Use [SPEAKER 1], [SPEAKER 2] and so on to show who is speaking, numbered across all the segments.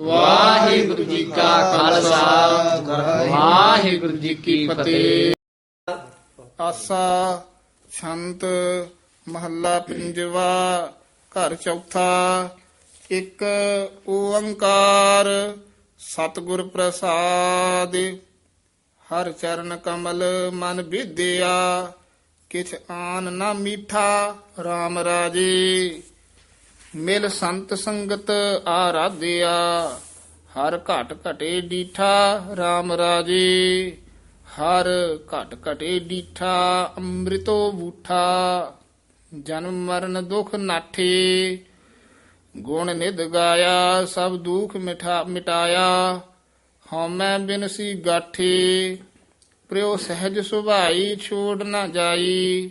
[SPEAKER 1] ਵਾਹਿਗੁਰੂ ਜੀ ਕਾ ਖਾਲਸਾ। ਵਾਹਿਗੁਰੂ ਜੀ ਕੀ ਫਤਿਹ।
[SPEAKER 2] ਆਸਾ ਛੰਤ ਮਹੱਲਾ ਪੰਜਵਾ, ਘਰ ਚੌਥਾ, ਇੱਕ ਓੰਕਾਰ, ਸਤਿਗੁਰ ਪ੍ਰਸਾਦ। ਹਰ ਚਰਨ ਕਮਲ ਮਨ ਵਿਦਿਆ, ਕਿਛ ਆਨ ਨਾ ਮੀਠਾ RAM ਰਾਜੇ। ਮਿਲ ਸੰਤ ਸੰਗਤ ਆਰਾਧਿਆ, ਹਰ ਘਟ ਘਟੇ ਡੀਠਾ RAM ਰਾਜੇ। ਹਰ ਘਟ ਘਟੇ ਡੀਠਾ, ਅੰਮ੍ਰਿਤੋ ਬੂਠਾ। ਜਨਮ ਮਰਨ ਦੁਖ ਨਾਠੇ। ਗੁਣ ਨਿਧ ਗਾਇਆ, ਸਭ ਦੁਖ ਮਿਠਾ ਮਿਟਾਇਆ। ਹਉਮੈ ਬਿਨਸੀ ਗਾਠੇ। ਪ੍ਰਿਉ ਸਹਿਜ ਸੁਭਾਈ ਛੋੜ ਨਾ ਜਾਈ।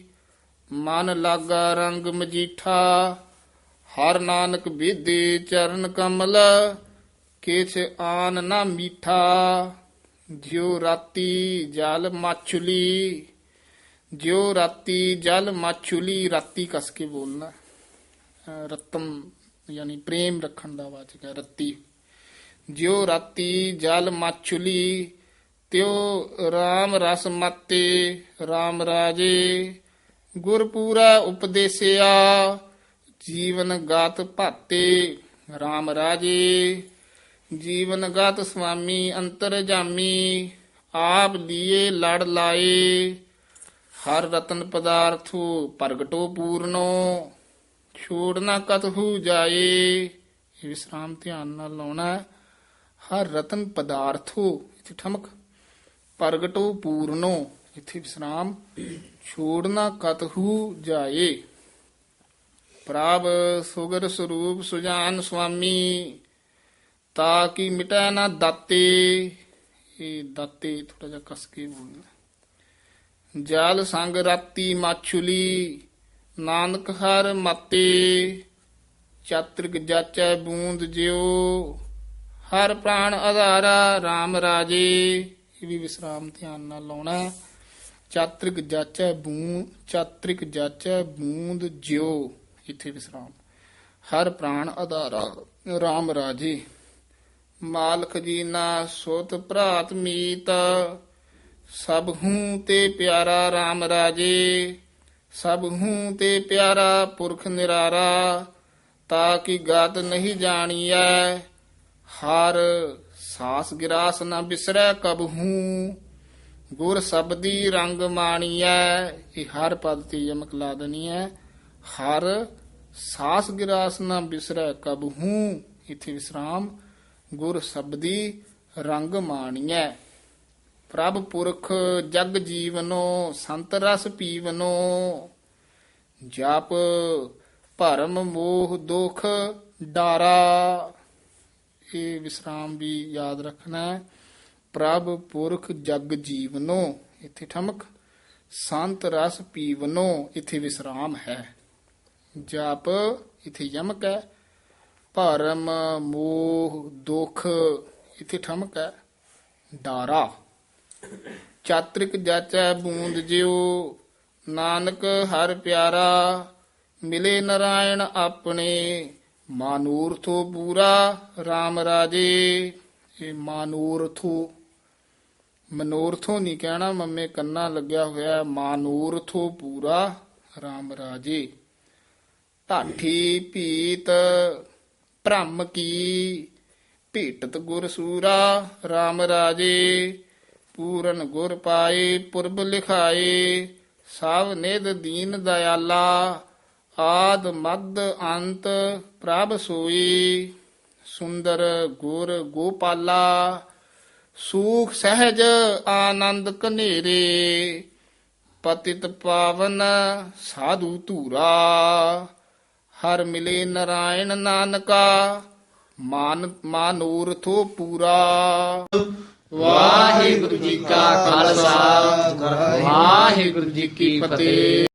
[SPEAKER 2] ਮਨ ਲਾਗਾ ਰੰਗ ਮਜੀਠਾ। ਹਰ ਨਾਨਕ ਵਿਦੇ ਚਰਨ ਕਮਲ, ਕਿਛ ਆਨ ਨਾ ਮੀਠਾ, ਜਿਉ ਰਾਤੀ ਜਲ ਮਾਛੁਲੀ, ਜਿਉ ਰਾਤੀ ਜਲ ਮਾਛੁਲੀ, ਰਾਤੀ ਕਸ ਕੇ ਬੋਲਣਾ। ਅਹ ਰਤਮ, ਯਾਨੀ ਪ੍ਰੇਮ ਰੱਖਣ ਦਾ ਵਾਚਕ ਹੈ, ਰੱਤੀ। ਜਿਉ ਰਾਤੀ ਜਲ ਮਾਛੁਲੀ, ਤਿਉ RAM ਰਸ ਮਤੇ RAM ਰਾਜੇ ਗੁਰ ਪੂਰਾ ਉਪਦੇਸਿਆ ਜੀਵਨ ਗਾਤ ਭਾਤੇ RAM ਰਾਜੇ। ਜੀਵਨ ਗਾਤ ਸੁਆਮੀ, ਅੰਤਰ ਜਾਮੀ, ਆਪ ਦੀਏ ਲੜ ਲਾਏ। ਹਰ ਰਤਨ ਪਦਾਰਥੋ ਪ੍ਰਗਟੋ ਪੂਰਨੋ, ਛੋੜ ਨਾ ਕਤਹੂ ਜਾਏ। ਵਿਸਰਾਮ ਧਿਆਨ ਨਾਲ ਲਾਉਣਾ ਹੈ। ਹਰ ਰਤਨ ਪਦਾਰਥੋ, ਇੱਥੇ ਠਮਕ, ਪ੍ਰਗਟੋ ਪੂਰਨੋ। ਇਥੇ ਵਿਸਰਾਮ, ਛੋੜ ਨਾ ਕਤਹੂ ਜਾਏ। ਪ੍ਰਭ ਸੁਗਰ ਸਰੂਪ ਸੁਜਾਨ ਸੁਆਮੀ, ਤਾਂ ਕਿ ਮਿਟੈ ਨਾ ਦਾਤੇ। ਇਹ ਦਾਤੇ ਥੋੜਾ ਜਿਹਾ ਕਸ ਕੇ ਬੋਲਣਾ। ਜਲ ਸੰਗ ਰਾਤੀ ਮਾਛੁਲੀ, ਨਾਨਕ ਹਰ ਮਤੇ। ਚਾਤ੍ਰਿਕ ਜਾਚੈ ਬੂੰਦ ਜਿਉ, ਹਰ ਪ੍ਰਾਣ ਆਧਾਰਾ RAM ਰਾਜੇ। ਇਹ ਵੀ ਵਿਸਰਾਮ ਧਿਆਨ ਨਾਲ ਲਾਉਣਾ। ਚਾਤ੍ਰਿਕ ਜਾਚੈ ਬੂੰ, ਚਾਤ੍ਰਿਕ ਜਾਚੈ ਬੂੰਦ ਜਿਉ। ਇੱਥੇ ਵਿਸਰਾਮ ਹਰ ਪ੍ਰਾਣ ਆਧਾਰਾ RAM ਰਾਜੇ। ਮਾਲਕ ਜੀ ਨਾ ਸੁਤ ਭਰਾਤ ਮੀਤ। ਸਭ ਹੂੰ ਤੇ ਪਿਆਰਾ RAM ਰਾਜੇ। ਸਭ ਹੂੰ ਤੇ ਪਿਆਰਾ ਪੁਰਖ ਨਿਰਾਰਾ। ਤਾਂ ਕਿ ਗਤ ਨਹੀਂ ਜਾਣੀਐ। ਹਰ ਸਾਸ ਗਿਰਾਸ ਨਾ ਬਿਸਰੈ ਕਬਹੂ ਗੁਰ ਸਬਦੀ ਰੰਗ ਮਾਣੀਐ। ਇਹ ਹਰ ਪਦ ਤੇ ਯਮਕ ਲਾ ਦੇਣੀ ਹੈ ਹਰ ਸਾਸ ਗਿਰਾਸ ਨਾ ਬਿਸਰੈ ਕਬਹੂ ਇਥੇ ਵਿਸਰਾਮ, ਗੁਰ ਸਬਦੀ ਰੰਗ ਮਾਣੀਐ। ਪ੍ਰਭ ਪੁਰਖ ਜਗ ਜੀਵਨੋ, ਸੰਤ ਰਸ ਪੀਵਨੋ। ਜਪ ਭਰਮ ਮੋਹ ਦੁਖ ਡਾਰਾ। ਇਹ ਵਿਸਰਾਮ ਵੀ ਯਾਦ ਰੱਖਣਾ ਹੈ। ਪ੍ਰਭ ਪੁਰਖ ਜਗ ਜੀਵਨੋ, ਇੱਥੇ ਠਮਕ। ਸੰਤ ਰਸ ਪੀਵਨੋ, ਇੱਥੇ ਵਿਸਰਾਮ ਹੈ। ਜਪ ਇਥੇ ਯਮਕ ਹੈ। ਭਰਮ, ਮੋਹ, ਦੁਖ ਇੱਥੇ ਠਮਕ ਹੈ। ਡਾਰਾ। ਚਾਤ੍ਰਿਕ ਜਾਚੈ ਬੂੰਦ ਜਿਉ, ਨਾਨਕ ਹਰ ਪਿਆਰਾ, ਮਿਲੇ ਨਰਾਇਣ ਆਪਣੇ, ਮਾਨੂਰਥੋ ਪੂਰਾ RAM ਰਾਜੇ। ਇਹ ਮਾਨੂਰਥੋ, ਮਨੋਰਥੋ ਨਹੀਂ ਕਹਿਣਾ, ਮੰਮੇ ਕੰਨਾ ਲੱਗਿਆ ਹੋਇਆ ਹੈ। ਮਾਨੂਰਥੋ ਪੂਰਾ RAM ਰਾਜੇ। ਢਾਠੀ ਭੀਤ ਭ੍ਰਮ ਕੀ? ਭੀਟਤ ਗੁਰ ਸੂਰਾ RAM ਰਾਜੇ, ਪੂਰਨ ਗੁਰ ਪਾਏ, ਪੁਰਬ ਲਿਖਾਏ ਸਭ ਨਿਦ ਦੀਨ ਦਇਆਲਾ, ਆਦ ਮਦ ਅੰਤ ਪ੍ਰਭ ਸੋਈ। ਸੁੰਦਰ ਗੁਰ ਗੋਪਾਲਾ, ਸੂਖ ਸਹਿਜ ਆਨੰਦ ਕਨੇਰੇ ਪਤਿਤ ਪਾਵਨ ਸਾਧੂ ਧੂਰਾ। ਹਰ ਮਿਲੇ ਨਰਾਇਣ ਨਾਨਕਾ, ਮਾਨ ਮਾਨੂਰਥੋ ਪੂਰਾ।
[SPEAKER 1] ਵਾਹਿਗੁਰੂ ਜੀ ਕਾ ਖਾਲਸਾ, ਵਾਹਿਗੁਰੂ ਜੀ ਕੀ ਫਤਿਹ।